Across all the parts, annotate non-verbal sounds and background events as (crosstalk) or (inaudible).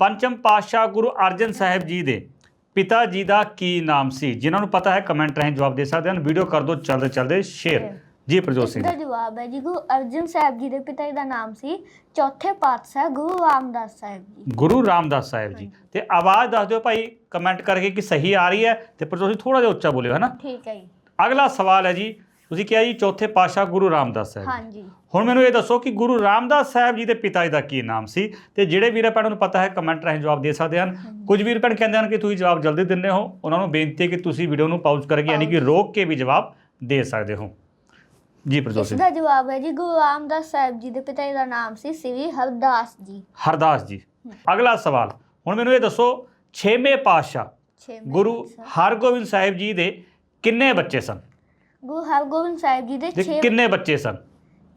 ਪੰਚਮ ਪਾਤਸ਼ਾਹ ਗੁਰੂ ਅਰਜਨ ਸਾਹਿਬ ਜੀ ਦੇ ਪਿਤਾ ਜੀ ਦਾ ਕੀ ਨਾਮ ਸੀ? ਜਿਨ੍ਹਾਂ ਨੂੰ ਪਤਾ ਹੈ ਕਮੈਂਟ ਰਾਹੀਂ ਜਵਾਬ ਦੇ ਸਕਦੇ ਹਨ। ਵੀਡੀਓ ਕਰ ਦਿਓ ਚਲਦੇ ਚਲਦੇ ਸ਼ੇਅਰ। ਜੀ ਪ੍ਰਜੋਤ ਸਿੰਘ। ਦਾ ਜਵਾਬ ਹੈ ਜੀ ਗੁਰੂ ਅਰਜਨ ਸਾਹਿਬ ਜੀ ਦੇ ਪਿਤਾ ਜੀ ਦਾ ਨਾਮ ਸੀ ਚੌਥੇ ਪਾਤਸ਼ਾਹ ਗੁਰੂ ਰਾਮਦਾਸ ਸਾਹਿਬ ਜੀ। ਗੁਰੂ ਰਾਮਦਾਸ ਸਾਹਿਬ ਜੀ। ਤੇ ਆਵਾਜ਼ ਦੱਸ ਦਿਓ ਭਾਈ ਕਮੈਂਟ ਕਰਕੇ ਕਿ ਸਹੀ ਆ ਰਹੀ ਹੈ। ਤੇ ਪ੍ਰਜੋਤ ਸਿੰਘ ਥੋੜਾ ਜਿਹਾ ਉੱਚਾ ਬੋਲਿਓ ਹੈ ਨਾ? ਠੀਕ ਹੈ ਜੀ। ਅਗਲਾ ਸਵਾਲ ਹੈ ਜੀ ਤੁਸੀਂ ਕਿਹਾ ਜੀ ਚੌਥੇ ਪਾਤਸ਼ਾਹ ਗੁਰੂ ਰਾਮਦਾਸ ਸਾਹਿਬ। ਹਾਂਜੀ। ਹੁਣ ਮੈਨੂੰ ਇਹ ਦੱਸੋ ਕਿ ਗੁਰੂ ਰਾਮਦਾਸ ਸਾਹਿਬ ਜੀ ਦੇ ਪਿਤਾ ਜੀ ਦਾ ਕੀ ਨਾਮ ਸੀ? ਤੇ ਜਿਹੜੇ ਵੀਰ ਭੈਣਾਂ ਨੂੰ ਪਤਾ ਹੈ ਕਮੈਂਟ ਰਾਹੀਂ ਜਵਾਬ ਦੇ ਸਕਦੇ ਹਨ। ਕੁਝ ਵੀਰ ਭੈਣ ਕਹਿੰਦੇ ਹਨ ਕਿ ਤੁਸੀਂ ਜਵਾਬ ਜਲਦੀ ਦਿੰਦੇ ਹੋ। ਉਹਨਾਂ ਨੂੰ ਬੇਨਤੀ ਹੈ ਕਿ ਤੁਸੀਂ ਵੀਡੀਓ ਨੂੰ ਪਾਉਜ਼ ਕਰਕੇ ਯਾਨੀ ਕਿ ਰੋਕ ਕੇ ਵੀ ਜਵਾਬ ਦੇ ਸਕਦੇ ਹੋ। ਜੀ ਪ੍ਰਜੋਤ ਸਿੰਘ। ਦਾ ਜਵਾਬ ਹੈ ਜੀ ਗੁਰੂ ਰਾਮਦਾਸ ਸਾਹਿਬ ਜੀ ਦੇ ਪਿਤਾ ਜੀ ਦਾ ਨਾਮ ਸੀ ਸ੍ਰੀ ਹਰਦਾਸ ਜੀ। ਹਰਦਾਸ ਜੀ। ਅਗਲਾ ਸਵਾਲ। ਹੁਣ ਮੈਨੂੰ ਇਹ ਦੱਸੋ ਛੇਵੇਂ ਪਾਤਸ਼ਾਹ ਛੇਵੇਂ ਗੁਰੂ। ਹਰਗੋਬਿੰਦ ਸਾਹਿਬ ਜੀ ਦੇ ਕਿੰਨੇ ਬੱਚੇ ਸਨ? ਗੁਰੂ ਹਰਗੋਬਿੰਦ ਸਾਹਿਬ ਜੀ ਦੇ ਤੇ 6 ਕਿੰਨੇ ਬੱਚੇ ਸਨ?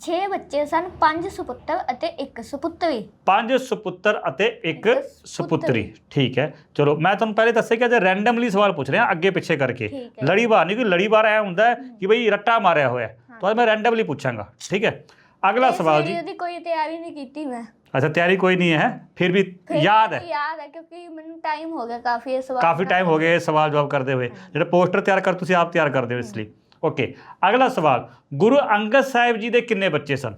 6 ਬੱਚੇ ਸਨ 5 ਸੁਪੁੱਤਰ ਅਤੇ 1 ਸੁਪੁੱਤਰੀ। ਪੰਜ ਸੁਪੁੱਤਰ ਅਤੇ ਇੱਕ ਇੱਕ ਸੁਪੁੱਤਰੀ। ਠੀਕ ਹੈ। ਚਲੋ ਮੈਂ ਤੁਹਾਨੂੰ ਪਹਿਲੇ ਦੱਸਿਆ ਕਿ ਅੱਜ ਰੈਂਡਮਲੀ ਸਵਾਲ ਪੁੱਛ ਰਿਹਾ ਅੱਗੇ ਪਿੱਛੇ ਕਰਕੇ। ਠੀਕ ਹੈ। ਲੜੀਵਾਰ ਨਹੀਂ ਕਿ ਲੜੀਵਾਰ ਐ ਹੁੰਦਾ ਹੈ ਕਿ ਬਈ ਰੱਟਾ ਮਾਰਿਆ ਹੋਇਆ। ਹੈ। ਤਾਂ ਅੱਜ ਮੈਂ ਰੈਂਡਮਲੀ ਪੁੱਛਾਂਗਾ। ਠੀਕ ਹੈ। ਅਗਲਾ ਇਸ ਸਵਾਲ ਜੀ। ਦੀ ਕੋਈ ਤਿਆਰੀ ਨਹੀਂ ਕੀਤੀ ਮੈਂ। ਅੱਛਾ ਤਿਆਰੀ ਕੋਈ ਨਹੀਂ ਹੈ ਫਿਰ ਵੀ ਫਿਰ ਯਾਦ ਹੈ। ਮੈਨੂੰ ਯਾਦ ਹੈ ਕਿਉਂਕਿ ਮੈਨੂੰ ਟਾਈਮ ਹੋ ਗਿਆ ਕਾਫੀ ਇਸ ਵਾਰ ਕਾਫੀ ਟਾਈਮ ਹੋ ਗਿਆ ਇਹ ਸਵਾਲ ਜਵਾਬ ਕਰਦੇ ਹੋਏ। ਜਿਹੜਾ ਪੋਸਟਰ ਤਿਆਰ ਕਰ ਤੁਸੀਂ ਆਪ ਤਿਆਰ ਕਰਦੇ ਹੋ ਇਸ ਲਈ। ਓਕੇ ਅਗਲਾ ਸਵਾਲ ਗੁਰੂ ਅੰਗਦ ਸਾਹਿਬ ਜੀ ਦੇ ਕਿੰਨੇ ਬੱਚੇ ਸਨ?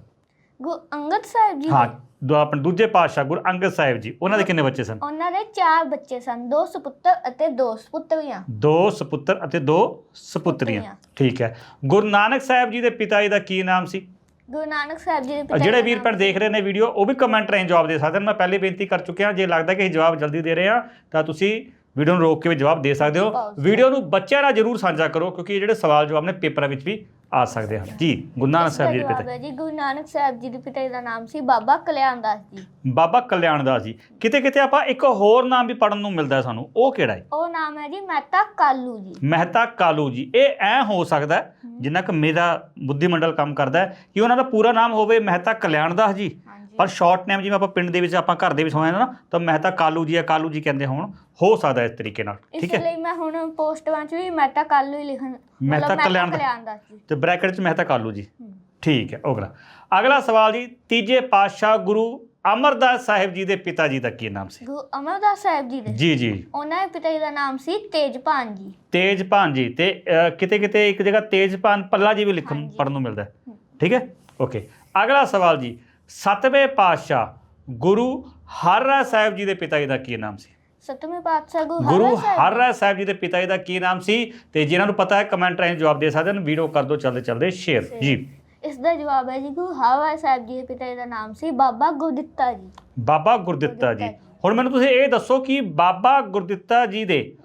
ਗੁਰੂ ਅੰਗਦ ਸਾਹਿਬ ਜੀ ਹਾਂ ਦੇ- ਆਪਣੇ ਦੂਜੇ ਪਾਤਸ਼ਾਹ ਗੁਰੂ ਅੰਗਦ ਸਾਹਿਬ ਜੀ ਉਹਨਾਂ ਦੇ ਕਿੰਨੇ ਬੱਚੇ ਸਨ? ਉਹਨਾਂ ਦੇ ਚਾਰ ਬੱਚੇ ਸਨ ਦੋ ਸੁਪੁੱਤਰ ਅਤੇ ਦੋ ਸੁਪੁੱਤਰੀਆਂ। ਦੋ ਸੁਪੁੱਤਰ ਅਤੇ ਦੋ ਸੁਪੁੱਤਰੀਆਂ। ਠੀਕ ਹੈ। ਗੁਰੂ ਨਾਨਕ ਸਾਹਿਬ ਜੀ ਦੇ ਪਿਤਾ ਜੀ ਦਾ ਕੀ ਨਾਮ ਸੀ? ਗੁਰੂ ਨਾਨਕ ਸਾਹਿਬ ਜੀ ਦੇ ਪਿਤਾ ਜਿਹੜੇ ਵੀਰ ਭੈਣ ਦੇਖ ਰਹੇ ਨੇ ਵੀਡੀਓ ਉਹ ਵੀ ਕਮੈਂਟ ਰਾਹੀਂ ਜਵਾਬ ਦੇ ਸਕਦੇ ਹਨ ਮੈਂ ਪਹਿਲੇ ਬੇਨਤੀ ਕਰ ਚੁੱਕਿਆ ਜੇ ਲੱਗਦਾ ਕਿ ਅਸੀਂ ਜਵਾਬ ਜਲਦੀ ਦੇ ਰਹੇ ਹਾਂ ਤਾਂ ਤੁਸੀਂ ਵੀਡੀਓ ਨੂੰ ਰੋਕ ਕੇ ਵੀ ਜਵਾਬ ਦੇ ਸਕਦੇ ਹੋ। ਵੀਡੀਓ ਨੂੰ ਬੱਚਿਆਂ ਨਾਲ ਜਰੂਰ ਸਾਂਝਾ ਕਰੋ ਕਿਉਂਕਿ ਇਹ ਜਿਹੜੇ ਸਵਾਲ ਜਵਾਬ ਨੇ ਪੇਪਰਾਂ ਵਿੱਚ ਵੀ ਆ ਸਕਦੇ ਹਨ। ਜੀ ਗੁਰੂ ਨਾਨਕ ਸਾਹਿਬ ਜੀ ਦੇ ਪਿਤਾ। ਜੀ ਗੁਰੂ ਨਾਨਕ ਸਾਹਿਬ ਜੀ ਦੇ ਪਿਤਾ ਦਾ ਨਾਮ ਸੀ ਬਾਬਾ ਕਲਿਆਣ ਦਾਸ ਜੀ। ਬਾਬਾ ਕਲਿਆਣ ਦਾਸ ਜੀ। ਕਿਤੇ ਕਿਤੇ ਆਪਾਂ ਇੱਕ ਹੋਰ ਨਾਮ ਵੀ ਪੜਨ ਨੂੰ ਮਿਲਦਾ ਸਾਨੂੰ ਉਹ ਕਿਹੜਾ ਹੈ? ਉਹ ਨਾਮ ਹੈ ਜੀ ਮਹਿਤਾ ਕਾਲੂ ਜੀ। ਮਹਿਤਾ ਕਾਲੂ ਜੀ। ਇਹ ਐ ਹੋ ਸਕਦਾ ਜਿੰਨਾ ਕਿ ਮੇਰਾ ਬੁੱਧੀ ਮੰਡਲ ਕੰਮ ਕਰਦਾ ਕਿ ਉਹਨਾਂ ਦਾ ਪੂਰਾ ਨਾਮ ਹੋਵੇ ਮਹਿਤਾ ਕਲਿਆਣ ਦਾਸ ਜੀ। ਪਰ ਸ਼ਾਰਟ ਨੇਮ ਜਿਵੇਂ ਆਪਾਂ ਪਿੰਡ ਦੇ ਵਿੱਚ ਆਪਾਂ ਘਰ ਦੇ ਵਿੱਚ ਹੋਏ ਨਾ ਤਾਂ ਮਹਿਤਾ ਕਾਲੂ ਜੀ ਆ ਕਾਲੂ ਜੀ ਕਹਿੰਦੇ ਹੋਣ ਹੋ ਸਕਦਾ ਇਸ ਤਰੀਕੇ ਨਾਲ ਇਸ ਠੀਕ ਹੈ? ਲਈ ਮੈਂ ਹੁਣ ਪੋਸਟਾਂ 'ਚ ਵੀ ਮਹਿਤਾ ਕਾਲੂ ਹੀ ਲਿਖਣ ਮਹਿਤਾ ਮਤਲਬ ਕਲਿਆਣ ਦਾ- ਕਲਿਆਣ ਦਾਸ ਜੀ ਤੇ ਬ੍ਰੈਕਟ 'ਚ ਮਹਿਤਾ ਕਾਲੂ ਜੀ। ਹਮ। ਠੀਕ ਹੈ ਅਗਲਾ ਅਗਲਾ ਸਵਾਲ ਜੀ ਤੀਜੇ ਪਾਤਸ਼ਾਹ ਗੁਰੂ ਅਮਰਦਾਸ ਸਾਹਿਬ ਜੀ ਦੇ ਪਿਤਾ ਜੀ ਦਾ ਕੀ ਨਾਮ ਸੀ? ਗੁਰੂ ਅਮਰਦਾਸ ਸਾਹਿਬ ਜੀ ਦੇ? ਜੀ ਜੀ। ਉਹਨਾਂ ਦੇ ਪਿਤਾ ਜੀ ਦਾ ਨਾਮ ਸੀ ਤੇਜਪਾਨ ਜੀ। ਤੇਜਪਾਨ ਜੀ ਤੇ ਕਿਤੇ ਕਿਤੇ ਇੱਕ ਜਗ੍ਹਾ ਤੇਜਪਾਨ ਪੱਲਾ ਜੀ ਵੀ ਲਿਖਣ ਹਾਂਜੀ। ਪੜਨ ਨੂੰ ਮਿਲਦਾ ਹੈ। ਠੀਕ ਹੈ? ਓਕੇ। ਅਗਲਾ ਸਵਾਲ ਜੀ ਸਤਵੇਂ ਪਾਤਸ਼ਾਹ ਗੁਰੂ ਹਰਰਾਏ ਸਾਹਿਬ ਜੀ ਦੇ ਪਿਤਾ ਜੀ ਦਾ ਕੀ ਨਾਮ ਸੀ? ਸਤਵੇਂ ਪਾਤਸ਼ਾਹ ਗੁਰੂ ਹਰਿ ਸਾਹਿਬ ਹਰਰਾਏ ਸਾਹਿਬ ਜੀ ਦੇ ਪਿਤਾ ਜੀ ਦਾ ਕੀ ਨਾਮ ਸੀ? ਤੇ ਜਿਨ੍ਹਾਂ ਨੂੰ ਪਤਾ ਹੈ ਕਮੈਂਟ ਰਾਹੀਂ ਜਵਾਬ ਦੇ ਸਕਦੇ ਹਨ। ਵੀਡੀਓ ਕਰ ਦਿਓ ਚਲਦੇ ਚਲਦੇ ਸ਼ੇਅਰ। ਜੀ। ਇਸ ਦਾ ਜਵਾਬ ਹੈ ਜੀ ਗੁਰੂ ਹਰਿ ਸਾਹਿਬ ਜੀ ਦੇ ਪਿਤਾ ਜੀ ਦਾ ਨਾਮ ਸੀ ਬਾਬਾ ਗੁਰਦਿੱਤਾ ਜੀ। ਬਾਬਾ ਗੁਰਦਿੱਤਾ ਜੀ। ਹੁਣ ਮੈਨੂੰ ਤੁਸੀਂ ਇਹ ਦੱਸੋ ਕਿ ਬਾਬਾ ਗੁਰਦਿੱਤਾ ਜੀ ਦੇ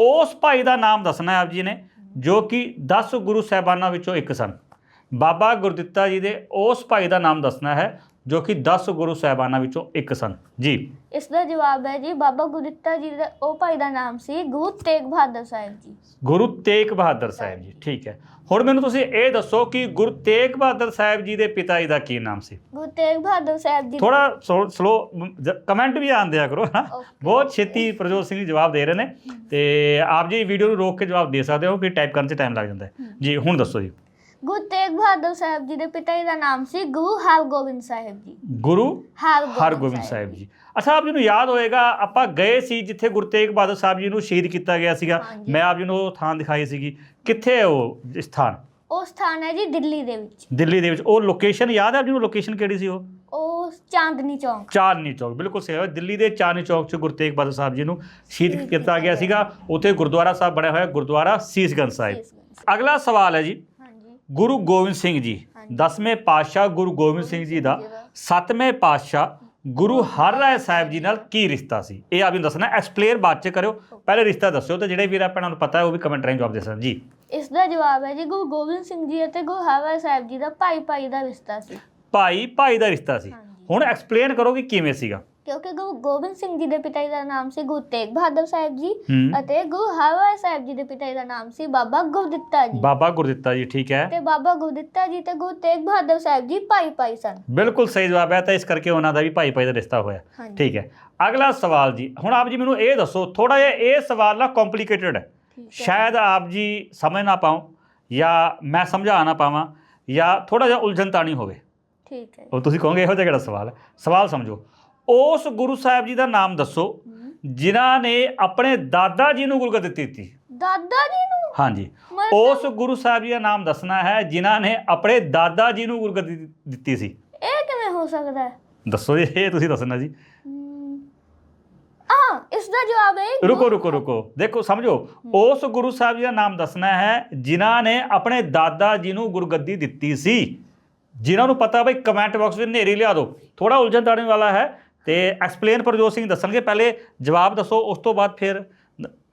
ਉਸ ਭਾਈ ਦਾ ਨਾਮ ਦੱਸਣਾ ਹੈ ਆਪ ਜੀ ਨੇ ਜੋ ਕਿ 10 ਗੁਰੂ ਸਾਹਿਬਾਨਾਂ ਵਿੱਚੋਂ ਇੱਕ ਸਨ। ਬਾਬਾ ਗੁਰਦਿੱਤਾ ਜੀ ਦੇ ਉਸ ਭਾਈ ਦਾ ਨਾਮ ਦੱਸਣਾ ਹੈ ਜੋ ਕਿ 10 ਗੁਰੂ ਸਾਹਿਬਾਨਾਂ ਵਿੱਚੋਂ ਇੱਕ ਸਨ। ਜੀ। ਇਸ ਦਾ ਜਵਾਬ ਹੈ ਜੀ ਬਾਬਾ ਗੁਰਦਿੱਤਾ ਜੀ ਦਾ ਉਹ ਭਾਈ ਦਾ ਨਾਮ ਸੀ ਗੁਰੂ ਤੇਗ ਬਹਾਦਰ ਸਾਹਿਬ ਜੀ। ਗੁਰੂ ਤੇਗ ਬਹਾਦਰ ਸਾਹਿਬ ਜੀ ਠੀਕ ਹੈ। ਹੁਣ ਮੈਨੂੰ ਤੁਸੀਂ ਇਹ ਦੱਸੋ ਕਿ ਗੁਰੂ ਤੇਗ ਬਹਾਦਰ ਸਾਹਿਬ ਜੀ ਦੇ ਪਿਤਾ ਜੀ ਦਾ ਕੀ ਨਾਮ ਸੀ? ਗੁਰੂ ਤੇਗ ਬਹਾਦਰ ਸਾਹਿਬ ਜੀ ਥੋੜਾ ਸਲੋ ਕਮੈਂਟ ਵੀ ਆਣ ਦਿਆ ਕਰੋ ਨਾ. ਬਹੁਤ ਛੇਤੀ ਪ੍ਰਜੋਤ ਸਿੰਘ ਜੀ ਜਵਾਬ ਦੇ ਰਹੇ ਨੇ। ਤੇ ਆਪ ਜੀ ਵੀਡੀਓ ਨੂੰ ਰੋਕ ਕੇ ਜਵਾਬ ਦੇ ਸਕਦੇ ਹੋ ਕਿ ਟਾਈਪ ਕਰਨ 'ਚ ਟਾਈਮ ਲੱਗ ਜਾਂਦਾ ਹੈ। ਜੀ ਹੁਣ ਦੱਸੋ ਜੀ। ਗੁਰੂ ਤੇਗ ਬਹਾਦਰ ਸਾਹਿਬ ਜੀ ਦੇ ਪਿਤਾ ਜੀ ਦਾ ਨਾਮ ਸੀ ਗੁਰੂ ਹਰਗੋਬਿੰਦ ਸਾਹਿਬ ਜੀ। ਗੁਰੂ ਹਰਗੋਬਿੰਦ ਸਾਹਿਬ ਜੀ। ਅੱਛਾ ਆਪ ਜੀ ਨੂੰ ਯਾਦ ਹੋਏਗਾ ਆਪਾਂ ਗਏ ਸੀ ਜਿੱਥੇ ਗੁਰੂ ਤੇਗ ਬਹਾਦਰ ਸਾਹਿਬ ਜੀ ਨੂੰ ਸ਼ਹੀਦ ਕੀਤਾ ਗਿਆ ਸੀਗਾ। ਹਾਂਜੀ। ਮੈਂ ਆਪ ਜੀ ਨੂੰ ਉਹ ਥਾਂ ਦਿਖਾਈ ਸੀਗੀ। ਕਿੱਥੇ ਹੈ ਉਹ ਸਥਾਨ? ਉਹ ਸਥਾਨ ਹੈ ਜੀ ਦਿੱਲੀ ਦੇ ਵਿੱਚ। ਦਿੱਲੀ ਦੇ ਵਿੱਚ। ਉਹ ਲੋਕੇਸ਼ਨ ਯਾਦ ਹੈ ਆਪ ਜੀ ਨੂੰ ਲੋਕੇਸ਼ਨ ਕਿਹੜੀ ਸੀ ਉਹ? ਉਹ ਚਾਂਦਨੀ ਚੌਂਕ। ਚਾਂਦਨੀ ਚੌਕ ਬਿਲਕੁਲ ਸਹੀ ਹੈ। ਦਿੱਲੀ ਦੇ ਚਾਂਦਨੀ ਚੌਕ 'ਚ ਗੁਰੂ ਤੇਗ ਬਹਾਦਰ ਸਾਹਿਬ ਜੀ ਨੂੰ ਸ਼ਹੀਦ ਕੀਤਾ ਗਿਆ। ਸੀਗਾ। ਉੱਥੇ ਗੁਰਦੁਆਰਾ ਸਾਹਿਬ ਬਣਿਆ ਹੋਇਆ ਗੁਰਦੁਆਰਾ ਸੀਸਗੰਜ ਸਾਹਿਬ। ਅਗਲਾ ਸਵਾਲ ਹੈ ਜੀ। ਗੁਰੂ ਗੋਬਿੰਦ ਸਿੰਘ ਜੀ ਹਾਂਜੀ। 10ਵੇਂ ਪਾਤਸ਼ਾਹ ਗੁਰੂ ਗੋਬਿੰਦ ਸਿੰਘ ਜੀ ਦਾ 7ਵੇਂ ਪਾਤਸ਼ਾਹ ਗੁਰੂ ਹਰਰਾਏ ਸਾਹਿਬ ਜੀ ਨਾਲ ਕੀ ਰਿਸ਼ਤਾ ਸੀ? ਇਹ ਆਪ ਨੂੰ ਦੱਸਣਾ ਐਕਸਪਲੇਨ ਬਾਅਦ ਚ ਕਰਿਓ। ਪਹਿਲੇ ਰਿਸ਼ਤਾ ਦੱਸਿਓ ਤੇ ਜਿਹੜੇ ਵੀਰ ਆਪਣਾ ਨੂੰ ਪਤਾ ਹੈ ਉਹ ਵੀ ਕਮੈਂਟ ਰਾਹੀਂ ਜਵਾਬ ਦੇ ਸਕਣ। ਜੀ। ਇਸ ਦਾ ਜਵਾਬ ਹੈ ਜੀ ਗੁਰੂ ਗੋਬਿੰਦ ਸਿੰਘ ਜੀ ਅਤੇ ਗੁਰੂ ਹਰਿ ਸਾਹਿਬ ਜੀ ਦਾ ਭਾਈ ਭਾਈ ਦਾ ਰਿਸ਼ਤਾ ਸੀ। ਭਾਈ ਭਾਈ ਦਾ ਰਿਸ਼ਤਾ ਸੀ। ਹੁਣ ਐਕਸਪਲੇਨ ਕਰੋ ਕਿ ਕਿਵੇਂ ਸੀਗਾ। ਕਿਉਂਕਿ ਗੁਰੂ ਗੋਬਿੰਦ ਸਿੰਘ ਜੀ ਦੇ ਪਿਤਾ ਜੀ ਦਾ ਨਾਮ ਸੀ ਗੁਰੂ ਤੇਗ ਬਹਾਦਰ ਸਾਹਿਬ ਜੀ ਹੂੰ। ਅਤੇ ਗੁਰੂ ਹਰਿ ਸਾਹਿਬ ਜੀ ਦੇ ਪਿਤਾ ਜੀ ਦਾ ਨਾਮ ਸੀ ਬਾਬਾ ਗੁਰਦਿੱਤਾ ਜੀ। ਬਾਬਾ ਗੁਰਦਿੱਤਾ ਜੀ ਠੀਕ ਹੈ। ਤੇ ਬਾਬਾ ਗੁਰਦਿੱਤਾ ਜੀ ਤੇ ਗੁਰੂ ਤੇਗ ਬਹਾਦਰ ਸਾਹਿਬ ਜੀ ਭਾਈ ਭਾਈ ਸਨ। ਬਿਲਕੁਲ ਸਹੀ ਜਵਾਬ ਹੈ ਤਾਂ ਇਸ ਕਰਕੇ ਉਹਨਾਂ ਦਾ ਵੀ ਭਾਈ ਭਾਈ ਦਾ ਰਿਸ਼ਤਾ ਹੋਇਆ। ਹਾਂਜੀ। ਠੀਕ ਹੈ। ਅਗਲਾ ਸਵਾਲ ਜੀ ਹੁਣ ਆਪ ਜੀ ਮੈਨੂੰ ਇਹ ਦੱਸੋ ਥੋੜਾ ਜਿਹਾ ਇਹ ਸਵਾਲ ਨਾ ਕੰਪਲਿਕੇਟਡ ਹੈ। ਠੀਕ ਹੈ। ਸ਼ਾਇਦ ਆਪ ਜੀ ਸਮਝ ਨਾ ਪਾਓ ਜਾਂ ਮੈਂ ਸਮਝਾ ਨਾ ਪਾਵਾਂ ਜਾਂ ਥੋੜਾ ਜਿਹਾ ਉਲਝਣ ਤਾਣੀ ਹੋਵੇ। ਠੀਕ ਹੈ। ਉਹ ਤੁਸੀਂ ਕਹੋਗੇ ਇਹੋ ਜਿਹਾ ਕਿਹੜਾ ਸਵਾਲ ਹੈ? ਸਵਾਲ ਸਮਝੋ। ਉਸ ਗੁਰੂ ਸਾਹਿਬ ਜੀ ਦਾ ਨਾਮ ਦੱਸੋ ਜਿਨ੍ਹਾਂ ਨੇ ਆਪਣੇ ਦਾਦਾ ਜੀ ਨੂੰ ਗੁਰਗੱਦੀ ਦਿੱਤੀ ਦਾਦਾ ਜੀ ਨੂੰ? ਹਾਂਜੀ। ਉਸ ਗੁਰੂ ਸਾਹਿਬ ਜੀ ਦਾ ਨਾਮ ਦੱਸਣਾ ਹੈ ਜਿਨ੍ਹਾਂ ਨੇ ਆਪਣੇ ਦਾਦਾ ਜੀ ਨੂੰ ਗੁਰਗੱਦੀ ਦਿੱਤੀ ਸੀ। ਇਹ ਕਿਵੇਂ ਹੋ ਸਕਦਾ ਹੈ? ਦੱਸੋ ਜੀ ਇਹ ਤੁਸੀਂ ਦੱਸਣਾ ਜੀ। ਆ ਇਸ ਦਾ ਜਵਾਬ ਹੈ ਰੁਕੋ ਰੁਕੋ ਰੁਕੋ। ਦੇਖੋ ਸਮਝੋ। ਉਸ ਗੁਰੂ ਸਾਹਿਬ ਜੀ ਦਾ ਨਾਮ ਦੱਸਣਾ ਹੈ ਜਿਨ੍ਹਾਂ ਨੇ ਆਪਣੇ ਦਾਦਾ ਜੀ ਨੂੰ ਗੁਰਗੱਦੀ ਦਿੱਤੀ ਸੀ। ਜਿਨ੍ਹਾਂ ਨੂੰ ਪਤਾ ਬਈ ਕਮੈਂਟ ਬਾਕਸ ਵਿੱਚ ਨੇਰੀ ਲਿਆ ਦਿਓ। ਥੋੜਾ ਉਲਝਣ ਵਾਲਾ ਹੈ। ਤੇ ਐਕਸਪਲੇਨ ਪ੍ਰਜੋਤ ਸਿੰਘ ਦੱਸਣਗੇ ਪਹਿਲੇ ਜਵਾਬ ਦੱਸੋ ਉਸ ਤੋਂ ਬਾਅਦ ਫਿਰ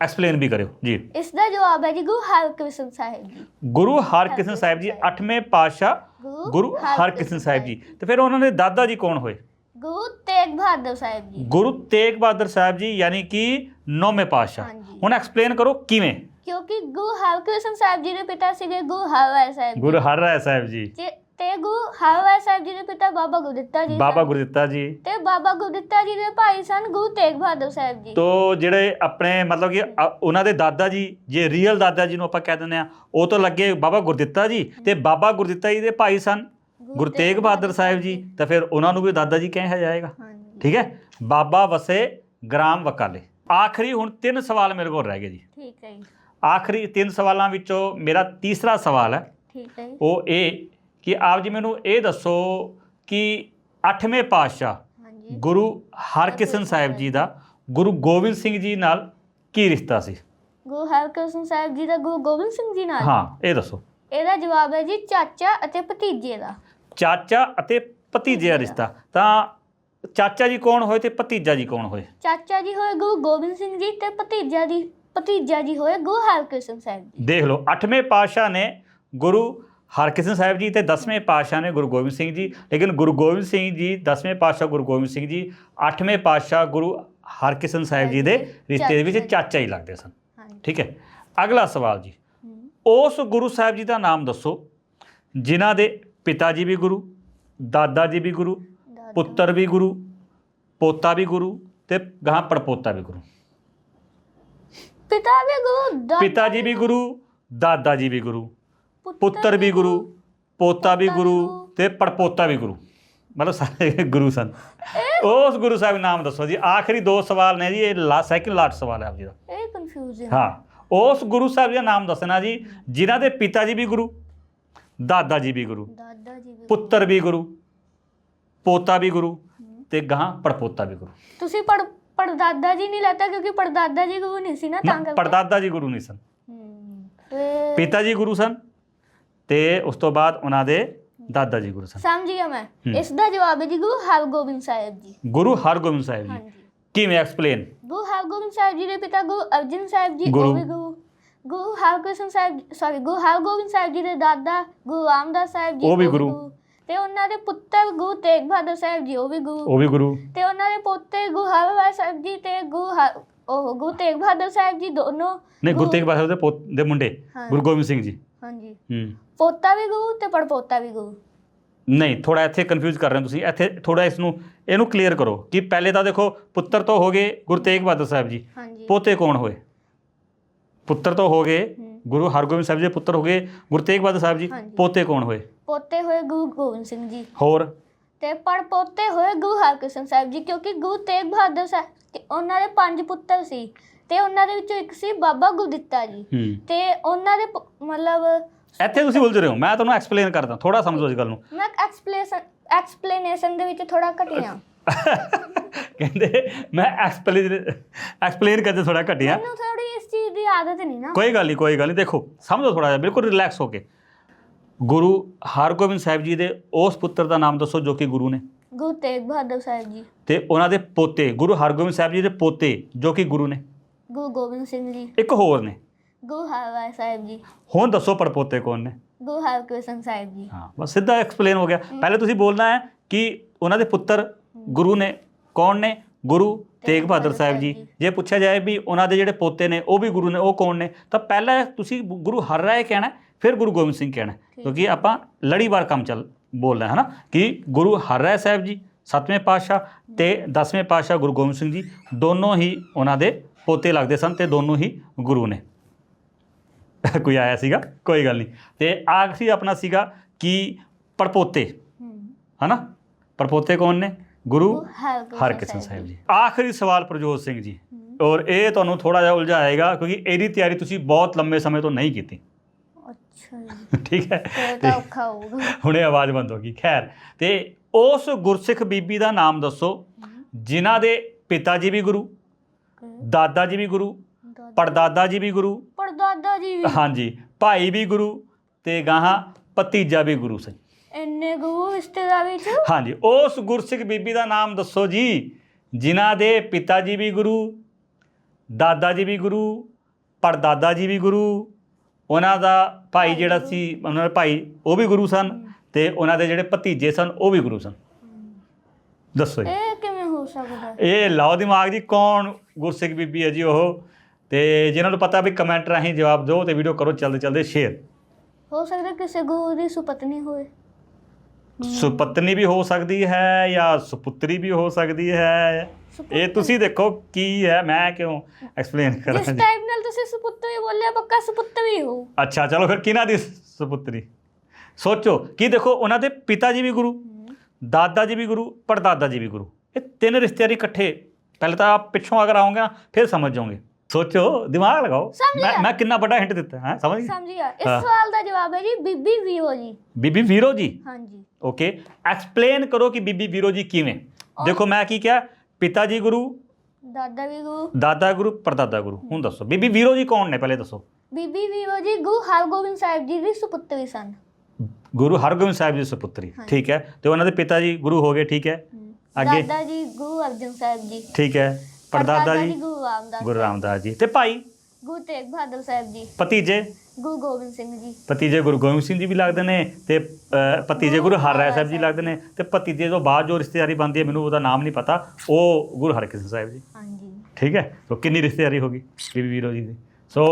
ਐਕਸਪਲੇਨ ਵੀ ਕਰਿਓ। ਜੀ। ਇਸ ਦਾ ਜਵਾਬ ਹੈ ਜੀ ਗੁਰੂ ਹਰਕ੍ਰਿਸ਼ਨ ਸਾਹਿਬ ਜੀ। ਗੁਰੂ ਹਰਕ੍ਰਿਸ਼ਨ ਸਾਹਿਬ ਜੀ 8ਵੇਂ ਪਾਤਸ਼ਾਹ ਗੁਰੂ ਹਰਕ੍ਰਿਸ਼ਨ ਸਾਹਿਬ ਜੀ। ਤੇ ਫਿਰ ਉਹਨਾਂ ਦੇ ਦਾਦਾ ਜੀ ਕੌਣ ਹੋਏ? ਗੁਰੂ ਤੇਗ ਬਹਾਦਰ ਸਾਹਿਬ ਜੀ। ਗੁਰੂ ਤੇਗ ਬਹਾਦਰ ਸਾਹਿਬ ਜੀ ਯਾਨੀ ਕਿ 9ਵੇਂ ਪਾਤਸ਼ਾਹ। ਹੁਣ ਐਕਸਪਲੇਨ ਕਰੋ ਕਿਵੇਂ? ਕਿਉਂਕਿ ਗੁਰੂ ਹਰਕ੍ਰਿਸ਼ਨ ਸਾਹਿਬ ਜੀ ਦੇ ਪਿਤਾ ਸੀਗੇ ਗੁਰੂ ਹਰਰਾਏ ਸਾਹਿਬ ਜੀ। ਗੁਰੂ ਹਰਰਾਏ ਸਾਹਿਬ ਜੀ। ਤੇ- ਤੇ ਗੁਰੂ ਹਰਰਾਏ ਸਾਹਿਬ ਜੀ ਦੇ ਪਿਤਾ ਬਾਬਾ ਗੁਰਦਿੱਤਾ ਜੀ ਬਾਬਾ ਸਨ। ਗੁਰਦਿੱਤਾ ਜੀ। ਤੇ ਬਾਬਾ ਗੁਰਦਿੱਤਾ ਜੀ ਦੇ ਭਾਈ ਸਨ ਗੁਰੂ ਤੇਗ ਬਹਾਦਰ ਸਾਹਿਬ ਜੀ। ਤੋ ਜਿਹੜੇ ਆਪਣੇ ਮਤਲਬ ਕਿ ਅ- ਉਹਨਾਂ ਦੇ ਦਾਦਾ ਜੀ ਜੇ ਰੀਅਲ ਦਾਦਾ ਜੀ ਨੂੰ ਆਪਾਂ ਕਹਿ ਦਿੰਦੇ ਆ ਉਹ ਤੋਂ ਲੱਗੇ ਬਾਬਾ ਗੁਰਦਿੱਤਾ ਜੀ ਤੇ ਬਾਬਾ ਗੁਰਦਿੱਤਾ ਜੀ ਦੇ ਭਾਈ ਸਨ। ਗੁਰੂ ਤੇਗ ਬਹਾਦਰ ਸਾਹਿਬ ਜੀ। ਤਾਂ ਫਿਰ ਉਹਨਾਂ ਨੂੰ ਵੀ ਦਾਦਾ ਜੀ ਕਿਹਾ ਜਾਏਗਾ। ਹਾਂਜੀ। ਠੀਕ ਹੈ? ਬਾਬਾ ਵਸੇ ਗ੍ਰਾਮ ਵਕਾਲੇ। ਆਖਰੀ ਹੁਣ ਤਿੰਨ ਸਵਾਲ ਮੇਰੇ ਕੋਲ ਰਹਿ ਗਏ ਜੀ। ਠੀਕ ਹੈ ਜੀ। ਆਖਰੀ ਤਿੰਨ ਸਵਾਲਾਂ ਵਿੱਚੋਂ ਮੇਰਾ ਤੀਸਰਾ ਸਵਾਲ ਹੈ। ਠੀਕ ਹੈ ਜੀ। ਉਹ ਇਹ ਕਿ ਆਪ ਜੀ ਮੈਨੂੰ ਇਹ ਦੱਸੋ ਕਿ 8ਵੇਂ ਪਾਤਸ਼ਾਹ ਗੁਰੂ ਹਰਕ੍ਰਿਸ਼ਨ ਸਾਹਿਬ ਜੀ ਦਾ ਗੁਰੂ ਗੋਬਿੰਦ ਸਿੰਘ ਜੀ ਨਾਲ ਕੀ ਰਿਸ਼ਤਾ ਸੀ? ਗੁਰੂ ਹਰਕ੍ਰਿਸ਼ਨ ਸਾਹਿਬ ਜੀ ਦਾ ਗੁਰੂ ਗੋਬਿੰਦ ਸਿੰਘ ਜੀ ਨਾਲ? ਹਾਂ ਇਹ ਦੱਸੋ। ਇਹਦਾ ਜਵਾਬ ਹੈ ਜੀ ਚਾਚਾ ਅਤੇ ਭਤੀਜੇ ਦਾ। ਚਾਚਾ ਅਤੇ ਭਤੀਜੇ ਦਾ ਰਿਸ਼ਤਾ। ਤਾਂ ਚਾਚਾ ਜੀ ਕੌਣ ਹੋਏ ਤੇ ਭਤੀਜਾ ਜੀ ਕੌਣ ਹੋਏ? ਚਾਚਾ ਜੀ ਹੋਏ ਗੁਰੂ ਗੋਬਿੰਦ ਸਿੰਘ ਜੀ ਤੇ ਭਤੀਜਾ ਦੀ ਭਤੀਜਾ ਜੀ ਹੋਏ ਗੁਰੂ ਹਰਕ੍ਰਿਸ਼ਨ ਸਾਹਿਬ ਜੀ। ਦੇਖ ਲਓ 8ਵੇਂ ਪਾਤਸ਼ਾਹ ਨੇ ਗੁਰੂ ਹਰਕ੍ਰਿਸ਼ਨ ਸਾਹਿਬ ਜੀ ਤੇ 10ਵੇਂ ਪਾਤਸ਼ਾਹ ਨੇ ਗੁਰੂ ਗੋਬਿੰਦ ਸਿੰਘ ਜੀ ਲੇਕਿਨ ਗੁਰੂ ਗੋਬਿੰਦ ਸਿੰਘ ਜੀ 10ਵੇਂ ਪਾਤਸ਼ਾਹ ਗੁਰੂ ਗੋਬਿੰਦ ਸਿੰਘ ਜੀ 8ਵੇਂ ਪਾਤਸ਼ਾਹ ਗੁਰੂ ਹਰਕ੍ਰਿਸ਼ਨ ਸਾਹਿਬ ਜੀ ਦੇ ਰਿਸ਼ਤੇ ਦੇ ਵਿੱਚ ਚਾਚਾ ਹੀ ਲੱਗਦੇ ਸਨ। ਠੀਕ ਹੈ? ਅਗਲਾ ਸਵਾਲ ਜੀ। ਉਸ ਗੁਰੂ ਸਾਹਿਬ ਜੀ ਦਾ ਨਾਮ ਦੱਸੋ ਜਿਨ੍ਹਾਂ ਦੇ ਪਿਤਾ ਜੀ ਵੀ ਗੁਰੂ ਦਾਦਾ ਜੀ ਵੀ ਗੁਰੂ। ਪੁੱਤਰ ਵੀ ਗੁਰੂ ਪੋਤਾ ਵੀ ਗੁਰੂ ਤੇ ਗਾਂ ਪੜਪੋਤਾ ਵੀ ਗੁਰੂ। ਪਿਤਾ ਵੀ ਗੁਰੂ ਪਿਤਾ ਜੀ ਵੀ ਗੁਰੂ ਦਾਦਾ ਜੀ ਵੀ ਗੁਰੂ। ਪੁੱਤਰ ਵੀ ਗੁਰੂ ਪੋਤਾ ਵੀ ਗੁਰੂ। ਤੇ ਪੜਪੋਤਾ ਵੀ ਗੁਰੂ। ਮਤਲਬ ਸਾਰੇ ਗੁਰੂ ਸਨ। ਉਸ ਗੁਰੂ ਸਾਹਿਬ ਨਾਮ ਦੱਸੋ ਜੀ। ਆਖਰੀ ਦੋ ਸਵਾਲ ਨੇ ਜੀ ਇਹ ਲਾ ਸੈਕਿੰਡ ਲਾਸਟ ਸਵਾਲ ਹੈ ਆਪ ਜੀ ਦਾ। ਇਹ ਕਨਫਿਊਜ਼ਨ ਹਾਂ ਉਸ ਗੁਰੂ ਸਾਹਿਬ ਦਾ ਨਾਮ ਦੱਸਣਾ ਜੀ ਜਿਨ੍ਹਾਂ ਦੇ ਪਿਤਾ ਜੀ ਵੀ ਗੁਰੂ ਦਾਦਾ ਜੀ ਵੀ ਗੁਰੂ ਦਾਦਾ ਜੀ ਵੀ ਪੁੱਤਰ ਵੀ ਗੁਰੂ ਪੋਤਾ ਵੀ ਗੁਰੂ ਤੇ ਗਾਂ ਪੜਪੋਤਾ ਵੀ ਗੁਰੂ। ਤੁਸੀਂ ਪੜ ਪੜਦਾਦਾ ਜੀ ਨਹੀਂ ਲੈਤਾ ਕਿਉਂਕਿ ਪੜਦਾਦਾ ਜੀ ਗੁਰੂ ਨਹੀਂ ਸੀ ਨਾ ਤਾਂ ਕਰਕੇ। ਪੜਦਾਦਾ ਜੀ ਗੁਰੂ ਨਹੀਂ ਸਨ। ਪਿਤਾ ਜੀ ਗੁਰੂ ਸਨ ਤੇ ਉਸ ਤੋਂ ਬਾਅਦ ਉਹਨਾਂ ਦੇ ਦਾਦਾ ਜੀ ਗੁਰੂ ਸਨ। ਸਮਝ ਗਿਆ ਮੈਂ। ਇਸ ਦਾ ਜਵਾਬ ਹੈ ਜੀ ਗੁਰੂ ਹਰਗੋਬਿੰਦ ਸਾਹਿਬ ਜੀ। ਗੁਰੂ ਹਰਗੋਬਿੰਦ ਸਾਹਿਬ ਜੀ। ਕਿਵੇਂ ਐਕਸਪਲੇਨ? ਗੁਰੂ ਹਰਗੋਬਿੰਦ ਸਾਹਿਬ ਜੀ ਦੇ ਪਿਤਾ ਗੁਰੂ ਅਰਜਨ ਸਾਹਿਬ ਜੀ। ਉਹ ਵੀ ਗੁਰੂ। ਗੁਰੂ ਹਰਕ੍ਰਿਸ਼ਨ ਸਾਹਿਬ ਸੌਰੀ ਗੁਰੂ ਹਰਗੋਬਿੰਦ ਸਾਹਿਬ ਜੀ ਦੇ ਦਾਦਾ ਗੁਰੂ ਰਾਮਦਾਸ ਸਾਹਿਬ ਜੀ ਉਹ ਵੀ ਗੁਰੂ। ਤੇ ਉਹਨਾਂ ਦੇ ਪੁੱਤਰ ਗੁਰੂ ਤੇਗ ਬਹਾਦਰ ਸਾਹਿਬ ਜੀ ਉਹ ਵੀ ਗੁਰੂ। ਉਹ ਵੀ ਗੁਰੂ। ਤੇ ਉਹਨਾਂ ਦੇ ਪੋਤੇ ਗੁਰੂ ਹਰਰਾਏ ਸਾਹਿਬ ਜੀ ਤੇ ਗੁਰੂ ਉਹ ਗੁਰੂ ਤੇਗ ਬਹਾਦਰ ਸਾਹਿਬ ਜੀ ਦੋਨੋਂ ਨਹੀਂ ਗੁਰੂ ਤੇਗ ਬਹਾਦਰ ਦੇ ਪੋਤ ਦੇ ਮੁੰਡੇ। ਗੁਰੂ ਗੋਬਿੰਦ ਸਿੰਘ ਜੀ। ਹਾਂਜੀ। ਹੂੰ। ਪੋਤਾ ਵੀ ਗੁਰੂ ਤੇ ਪੜਪੋਤਾ ਵੀ ਗੁਰੂ ਨਹੀਂ ਥੋੜਾ ਇੱਥੇ ਕਨਫਿਊਜ਼ ਕਰ ਰਹੇ ਹੋ ਤੁਸੀਂ। ਇੱਥੇ ਥੋੜਾ ਇਸ ਨੂੰ ਇਹਨੂੰ ਕਲੀਅਰ ਕਰੋ ਕਿ ਪਹਿਲੇ ਤਾਂ ਦੇਖੋ ਪੁੱਤਰ ਤੋਂ ਹੋ ਗਏ ਗੁਰੂ ਤੇਗ ਬਹਾਦਰ ਸਾਹਿਬ ਜੀ। ਹਾਂਜੀ। ਪੋਤੇ ਕੌਣ ਹੋਏ? ਪੁੱਤਰ ਤੋਂ ਹੋ ਗਏ। ਗੁਰੂ ਹਰਗੋਬਿੰਦ ਸਾਹਿਬ ਜੀ ਦੇ ਪੁੱਤਰ ਹੋ ਗਏ ਗੁਰੂ ਤੇਗ ਬਹਾਦਰ ਸਾਹਿਬ ਜੀ। ਹਾਂਜੀ। ਪੋਤੇ ਕੌਣ ਹੋਏ? ਪੋਤੇ ਹੋਏ ਗੁਰੂ ਗੋਬਿੰਦ ਸਿੰਘ ਜੀ। ਹੋਰ? ਤੇ ਪੜਪੋਤੇ ਹੋਏ ਗੁਰੂ ਹਰਕ੍ਰਿਸ਼ਨ ਸਾਹਿਬ ਜੀ ਕਿਉਂਕਿ ਗੁਰੂ ਤੇਗ ਬਹਾਦਰ ਸਾਹਿਬ ਤੇ ਉਹਨਾਂ ਦੇ ਪੰਜ ਪੁੱਤਰ ਸੀ। ਤੇ ਉਹਨਾਂ ਦੇ ਵਿੱਚੋਂ ਇੱਕ ਸੀ ਬਾਬਾ ਗੁਰਦਿੱਤਾ ਜੀ। ਹੂੰ। ਤੇ ਉਹਨਾਂ ਦੇ ਪ- ਮਤਲਬ ਇੱਥੇ ਤੁਸੀਂ ਉਲਝ ਰਹੇ ਹੋ। ਮੈਂ ਤੁਹਾਨੂੰ ਐਕਸਪਲੇਨ ਕਰਦਾ ਥੋੜਾ ਸਮਝੋ ਇਸ ਗੱਲ ਨੂੰ। ਮੈਂ ਐਕਸਪਲੇਸ਼ਨ ਐਕਸਪਲੇਨੇਸ਼ਨ ਦੇ ਵਿੱਚ ਥੋੜਾ ਘਟੀਆਂ। ਕਹਿੰਦੇ ਮੈਂ ਐਕਸਪਲੇਨ ਐਕਸਪਲੇਨ ਕਰਦੇ ਥੋੜਾ ਘਟਿਆ। ਮੈਨੂੰ ਥੋੜੀ ਇਸ ਚੀਜ਼ ਦੀ ਆਦਤ ਨਹੀਂ ਨਾ। ਕੋਈ ਗੱਲ ਨਹੀਂ ਕੋਈ ਗੱਲ ਨਹੀਂ। ਦੇਖੋ ਸਮਝੋ ਥੋੜਾ ਜਿਹਾ ਬਿਲਕੁਲ ਰਿਲੈਕਸ ਹੋ ਕੇ। ਗੁਰੂ ਹਰਗੋਬਿੰਦ ਸਾਹਿਬ ਜੀ ਦੇ ਉਸ ਪੁੱਤਰ ਦਾ ਨਾਮ ਦੱਸੋ ਜੋ ਕਿ ਗੁਰੂ ਨੇ। ਗੁਰੂ ਤੇਗ ਬਹਾਦਰ ਸਾਹਿਬ ਜੀ। ਤੇ ਉਹਨਾਂ ਦੇ ਪੋਤੇ ਗੁਰੂ ਹਰਗੋਬਿੰਦ ਸਾਹਿਬ ਜੀ ਦੇ ਪੋਤੇ ਜੋ ਕਿ ਗੁਰੂ ਨੇ। ਗੁਰੂ ਗੋਬਿੰਦ ਸਿੰਘ ਜੀ। ਇੱਕ ਹੋਰ ਨੇ। ਗੁਰੂ ਹਰਰਾਏ ਸਾਹਿਬ ਜੀ। ਹੁਣ ਦੱਸੋ ਪੜਪੋਤੇ ਕੌਣ ਨੇ? ਗੁਰੂ ਹਰਕ੍ਰਿਸ਼ਨ ਸਾਹਿਬ ਜੀ। ਹਾਂ ਬਸ ਸਿੱਧਾ ਐਕਸਪਲੇਨ ਹੋ ਗਿਆ। ਪਹਿਲੇ ਤੁਸੀਂ ਬੋਲਣਾ ਹੈ ਕਿ ਉਹਨਾਂ ਦੇ ਪੁੱਤਰ ਗੁਰੂ ਨੇ ਕੌਣ ਨੇ? ਗੁਰੂ ਤੇਗ ਬਹਾਦਰ ਸਾਹਿਬ ਜੀ। ਜੇ। ਪੁੱਛਿਆ ਜਾਏ ਵੀ ਉਹਨਾਂ ਦੇ ਜਿਹੜੇ ਪੋਤੇ ਨੇ ਉਹ ਵੀ ਗੁਰੂ ਨੇ ਉਹ ਕੌਣ ਨੇ? ਤਾਂ ਪਹਿਲਾਂ ਤੁਸੀਂ ਗੁਰੂ ਹਰਰਾਏ ਕਹਿਣਾ ਹੈ, ਫਿਰ ਗੁਰੂ ਗੋਬਿੰਦ ਸਿੰਘ ਕਹਿਣਾ। ਕਿਉਂਕਿ ਆਪਾਂ ਲੜੀਵਾਰ ਕੰਮ ਚੱਲ ਬੋਲਣਾ ਹੈ ਨਾ ਕਿ ਗੁਰੂ ਹਰਰਾਏ ਸਾਹਿਬ ਜੀ ਸੱਤਵੇਂ ਪਾਤਸ਼ਾਹ ਤੇ 10ਵੇਂ ਪਾਤਸ਼ਾਹ ਗੁਰੂ ਗੋਬਿੰਦ ਸਿੰਘ ਜੀ ਦੋਨੋਂ ਹੀ ਉਹਨਾਂ ਦੇ ਪੋਤੇ ਲੱਗਦੇ ਸਨ ਤੇ ਦੋਨੋਂ ਹੀ ਗੁਰੂ ਨੇ। ਕੋਈ ਆਇਆ ਸੀਗਾ? ਕੋਈ ਗੱਲ ਨਹੀਂ। ਤੇ ਆਖਰੀ ਆਪਣਾ ਸੀਗਾ ਕਿ ਪੜਪੋਤੇ ਹਮ, ਹਨਾ? ਪੜਪੋਤੇ ਕੌਣ ਨੇ? ਗੁਰੂ ਹਰਕ੍ਰਿਸ਼ਨ ਸਾਹਿਬ ਜੀ। ਆਖਰੀ ਸਵਾਲ ਪ੍ਰਜੋਤ ਸਿੰਘ ਜੀ। ਔਰ ਇਹ ਤੁਹਾਨੂੰ ਥੋੜਾ ਜਿਹਾ ਉਲਝਾਏਗਾ ਕਿਉਂਕਿ ਇਹਦੀ ਤਿਆਰੀ ਤੁਸੀਂ ਬਹੁਤ ਲੰਮੇ ਸਮੇਂ ਤੋਂ ਨਹੀਂ ਕੀਤੀ। ਅੱਛਾ (laughs) ਠੀਕ ਹੈ। ਤਾਂ ਔਖਾ ਹੋਊਗਾ। ਹੁਣੇ ਆਵਾਜ਼ ਬੰਦ ਹੋ ਗਈ। ਖੈਰ ਤੇ ਉਸ ਗੁਰਸਿੱਖ ਬੀਬੀ ਦਾ ਨਾਮ ਦੱਸੋ ਜਿਨ੍ਹਾਂ ਦੇ ਪਿਤਾ ਜੀ ਵੀ ਗੁਰੂ ਦਾਦਾ ਜੀ ਵੀ ਗੁਰੂ ਪੜਦਾਦਾ ਜੀ ਵੀ ਗੁਰੂ ਪੜਦਾਦਾ ਜੀ ਵੀ। ਹਾਂਜੀ ਭਾਈ ਵੀ ਗੁਰੂ ਤੇ ਗਾਹਾਂ ਭਤੀਜਾ ਵੀ ਗੁਰੂ ਸੀ ਇੰਨੇ ਗੁਰੂ ਰਿਸ਼ਤੇਦਾਰ ਵਿੱਚ ਹਾਂਜੀ ਉਸ ਗੁਰਸਿੱਖ ਬੀਬੀ ਦਾ ਨਾਮ ਦੱਸੋ ਜੀ ਜਿਨ੍ਹਾਂ ਦੇ ਪਿਤਾ ਜੀ ਵੀ ਗੁਰੂ ਦਾਦਾ ਜੀ ਵੀ ਗੁਰੂ ਪੜਦਾਦਾ ਜੀ ਵੀ ਗੁਰੂ ਉਹਨਾਂ ਦਾ ਭਾਈ ਜਿਹੜਾ ਸੀ ਉਹਨਾਂ ਦਾ ਭਾਈ ਉਹ ਵੀ ਗੁਰੂ ਸਨ ਤੇ ਉਹਨਾਂ ਦੇ ਜਿਹੜੇ ਭਤੀਜੇ ਸਨ ਉਹ ਵੀ ਗੁਰੂ ਸਨ। ਦੱਸੋ ਜੀ। ਇਹ ਕਿਵੇਂ ਹੋ। ਇਹ ਲਾਓ ਦਿਮਾਗ ਜੀ ਕੌਣ ਗੁਰਸਿੱਖ ਬੀਬੀ ਹੈ ਜੀ ਉਹ? ਤੇ ਜਿਹਨਾਂ ਨੂੰ ਪਤਾ ਵੀ ਕਮੈਂਟ ਰਾਹੀਂ ਜਵਾਬ ਦਿਓ ਤੇ ਵੀਡੀਓ ਕਰੋ ਜਲਦੀ ਜਲਦੀ ਸ਼ੇਅਰ ਹੋ ਸਕਦਾ ਕਿਸੇ ਗੁਰੂ ਦੀ ਸੁਪਤਨੀ ਹੋਵੇ। ਸੁਪਤਨੀ ਵੀ ਹੋ ਸਕਦੀ ਹੈ ਜਾਂ ਸੁਪੁੱਤਰੀ ਵੀ ਹੋ ਸਕਦੀ ਹੈ? ਇਹ ਤੁਸੀਂ ਦੇਖੋ ਕੀ ਹੈ ਮੈਂ ਕਿਉਂ ਐਕਸਪਲੇਨ ਕਰਾਂ ਜਿਸ ਜੀ? ਟਾਈਪ ਨਾਲ ਤੁਸੀਂ ਸੁਪੁੱਤਰੀ ਬੋਲਿਆ ਪੱਕਾ ਸੁਪੁੱਤਰੀ ਹੋ। ਅੱਛਾ ਚਲੋ ਫਿਰ ਕਿਹਨਾਂ ਦੀ ਸੁਪੁੱਤਰੀ? ਸੋਚੋ ਕੀ ਦੇਖੋ ਉਹਨਾਂ ਦੇ ਪਿਤਾ ਜੀ ਵੀ ਗੁਰੂ ਦਾਦਾ ਜੀ ਵੀ ਗੁਰੂ ਪੜਦਾਦਾ ਜੀ ਵੀ ਗੁਰੂ। ਇਹ ਤਿੰਨ ਰਿਸ਼ਤੇਦਾਰੀ ਇਕੱਠੇ ਪਹਿਲੇ ਤਾਂ ਆਪ ਪਿੱਛੋਂ ਅਗਰ ਆਓਗੇ ਨਾ ਫਿਰ ਸਮਝ ਜਾਓਗੇ। ਸੋਚੋ ਦਿਮਾਗ ਲਗਾਓ। ਸਮਝ ਮੈਂ ਗਿਆ। ਮੈਂ ਕਿੰਨਾ ਵੱਡਾ ਹਿੰਟ ਦਿੱਤਾ ਹੈ ਸਮਝ ਗਏ? ਸਮਝ ਗਿਆ। ਇਸ ਹਾਂ। ਸਵਾਲ ਦਾ ਜਵਾਬ ਹੈ ਜੀ ਬੀਬੀ ਵੀਰੋ ਜੀ। ਬੀਬੀ ਵੀਰੋ ਜੀ? ਹਾਂਜੀ। ਓਕੇ। ਐਕਸਪਲੇਨ ਕਰੋ ਕਿ ਬੀਬੀ ਵੀਰੋ ਜੀ ਕਿਵੇਂ। ਦੇਖੋ ਮੈਂ ਕੀ ਕਿਹਾ? ਪਿਤਾ ਜੀ ਗੁਰੂ ਦਾਦਾ ਵੀ ਗੁਰੂ। ਦਾਦਾ ਗੁਰੂ ਪੜਦਾਦਾ ਗੁਰੂ। ਹੁਣ ਦੱਸੋ ਬੀਬੀ ਵੀਰੋ ਜੀ ਕੌਣ ਨੇ? ਪਹਿਲੇ ਦੱਸੋ। ਬੀਬੀ ਵੀਰੋ ਜੀ ਗੁਰੂ ਹਰਗੋਬਿੰਦ ਸਾਹਿਬ ਜੀ ਦੀ ਸੁਪੁੱਤਰੀ ਸਨ। ਗੁਰੂ ਹਰਗੋਬਿੰਦ ਸਾਹਿਬ ਜੀ ਸੁਪੁੱਤਰੀ। ਠੀਕ ਹੈ। ਤੇ ਉਹਨਾਂ ਦੇ ਪਿਤਾ ਜੀ ਗੁਰੂ ਹੋ ਗਏ ਠੀਕ ਹੈ। ਅੱਗੇ? ਦਾਦਾ ਜੀ ਗੁਰੂ ਅਰਜਨ ਸਾਹਿਬ ਜੀ। ਠੀਕ ਹੈ। ਪੜਦਾਦਾ ਜੀ? ਗੁਰੂ ਰਾਮਦਾਸ ਗੁਰੂ ਰਾਮਦਾਸ ਜੀ। ਤੇ ਭਾਈ? ਗੁਰੂ ਤੇਗ ਬਹਾਦਰ ਸਾਹਿਬ ਜੀ। ਭਤੀਜੇ? ਗੁਰੂ ਗੋਬਿੰਦ ਸਿੰਘ ਜੀ। ਭਤੀਜੇ ਗੁਰੂ ਗੋਬਿੰਦ ਸਿੰਘ ਜੀ ਵੀ ਲੱਗਦੇ ਨੇ ਤੇ ਭਤੀਜੇ ਗੁਰੂ ਹਰਰਾਏ ਸਾਹਿਬ ਜੀ ਲੱਗਦੇ ਨੇ ਤੇ ਭਤੀਜੇ ਤੋਂ ਬਾਅਦ ਜੋ ਰਿਸ਼ਤੇਦਾਰੀ ਬਣਦੀ ਹੈ ਮੈਨੂੰ ਉਹਦਾ ਨਾਮ ਨਹੀਂ ਪਤਾ। ਉਹ ਗੁਰੂ ਹਰਕ੍ਰਿਸ਼ਨ ਸਾਹਿਬ ਜੀ। ਹਾਂਜੀ। ਠੀਕ ਹੈ? ਸੋ ਕਿੰਨੀ ਰਿਸ਼ਤੇਦਾਰੀ ਹੋ ਗਈ ਬੀਬੀ ਵੀਰੋ ਜੀ ਦੀ। ਸੋ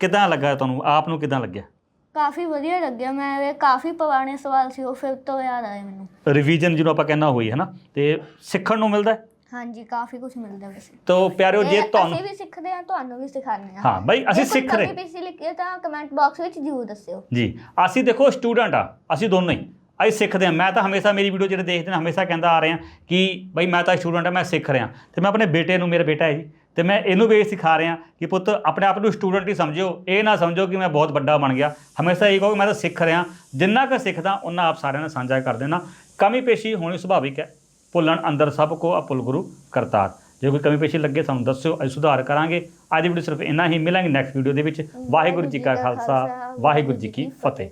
ਕਿਦਾਂ ਲੱਗਾ ਤੁਹਾਨੂੰ? ਆਪ ਨੂੰ ਕਿਦਾਂ ਲੱਗਿਆ? ਕਾਫੀ ਵਧੀਆ ਲੱਗਿਆ ਮੈਂ ਇਹ ਕਾਫੀ ਪੁਰਾਣੇ ਸਵਾਲ ਸੀ ਉਹ ਫਿਰ ਤੋਂ ਯਾਦ ਆਏ ਮੈਨੂੰ। ਰਿਵੀਜ਼ਨ ਜਿਹਨੂੰ ਆਪਾਂ ਕਹਿੰਦਾ ਹੋਈ ਹੈ ਨਾ ਤੇ ਸਿੱਖਣ ਨੂੰ ਮਿਲਦਾ ਹੈ। ਹਾਂਜੀ ਕਾਫੀ ਕੁਝ ਮਿਲਦਾ ਵੈਸੇ। ਤੋ ਪਿਆਰਿਓ ਜੇ ਇਹ ਤੁਹਾਨੂੰ ਅਸੀਂ ਵੀ ਸਿੱਖਦੇ ਹਾਂ ਤੁਹਾਨੂੰ ਵੀ ਸਿਖਾਉਂਦੇ ਹਾਂ। ਹਾਂ ਬਈ ਅਸੀਂ ਸਿੱਖ ਰਹੇ। ਕਮੀ ਪੇਸ਼ੀ ਲਿਖੀ ਹੈ ਤਾਂ ਕਮੈਂਟ ਬਾਕਸ ਵਿੱਚ ਜ਼ਰੂਰ ਦੱਸਿਓ। ਜੀ ਅਸੀਂ ਦੇਖੋ ਸਟੂਡੈਂਟ ਆ ਅਸੀਂ ਦੋਨੋਂ ਹੀ। ਅਸੀਂ ਸਿੱਖਦੇ ਆ ਮੈਂ ਤਾਂ ਹਮੇਸ਼ਾ ਮੇਰੀ ਵੀਡੀਓ ਜਿਹੜੇ ਦੇਖਦੇ ਨੇ ਹਮੇਸ਼ਾ ਕਹਿੰਦਾ ਆ ਰਿਹਾ ਕਿ ਬਈ ਮੈਂ ਤਾਂ ਸਟੂਡੈਂਟ ਆ ਮੈਂ ਸਿੱਖ ਰਿਹਾ। ਤੇ ਮੈਂ ਆਪਣੇ ਬੇਟੇ ਨੂੰ ਮੇਰਾ ਬੇਟਾ ਹੈ ਜੀ। ਤੇ ਮੈਂ ਇਹਨੂੰ ਵੀ ਇਹ ਸਿਖਾ ਰਿਹਾ ਕਿ ਪੁੱਤ ਆਪਣੇ ਆਪ ਨੂੰ ਸਟੂਡੈਂਟ ਹੀ ਸਮਝਿਓ। ਇਹ ਨਾ ਸਮਝੋ ਕਿ ਮੈਂ ਬਹੁਤ ਵੱਡਾ ਬਣ ਗਿਆ। ਹਮੇਸ਼ਾ ਇਹ ਕਹੋ ਕਿ ਮੈਂ ਤਾਂ ਸਿੱਖ ਰਿਹਾ। ਜਿੰਨਾ ਕੁ ਸਿੱਖਦਾ ਉਹਨਾਂ ਆਪ ਸਾਰਿਆਂ ਨਾਲ ਸਾਂਝਾ ਕਰ ਦੇਣਾ। ਕਮੀ ਪੇਸ਼ੀ ਹੋਣੀ ਸੁਭਾਵਿਕ ਹੈ। ਭੁੱਲਣ ਅੰਦਰ ਸਭ ਕੋ ਅਪੁੱਲ ਗੁਰੂ ਕਰਤਾਰ। ਜੇ ਕੋਈ ਕਮੀ ਪੇਸ਼ੀ ਲੱਗੇ, ਸਾਨੂੰ ਦੱਸਿਓ, ਅਸੀਂ ਸੁਧਾਰ ਕਰਾਂਗੇ। ਅੱਜ ਦੀ ਵੀਡੀਓ ਸਿਰਫ ਇੰਨਾ ਹੀ ਮਿਲਾਂਗੇ। ਨੈਕਸਟ ਵੀਡੀਓ ਦੇ ਵਿੱਚ ਵਾਹਿਗੁਰੂ ਜੀ ਕਾ ਖਾਲਸਾ, ਵਾਹਿਗੁਰੂ ਜੀ ਕੀ ਫਤਿਹ।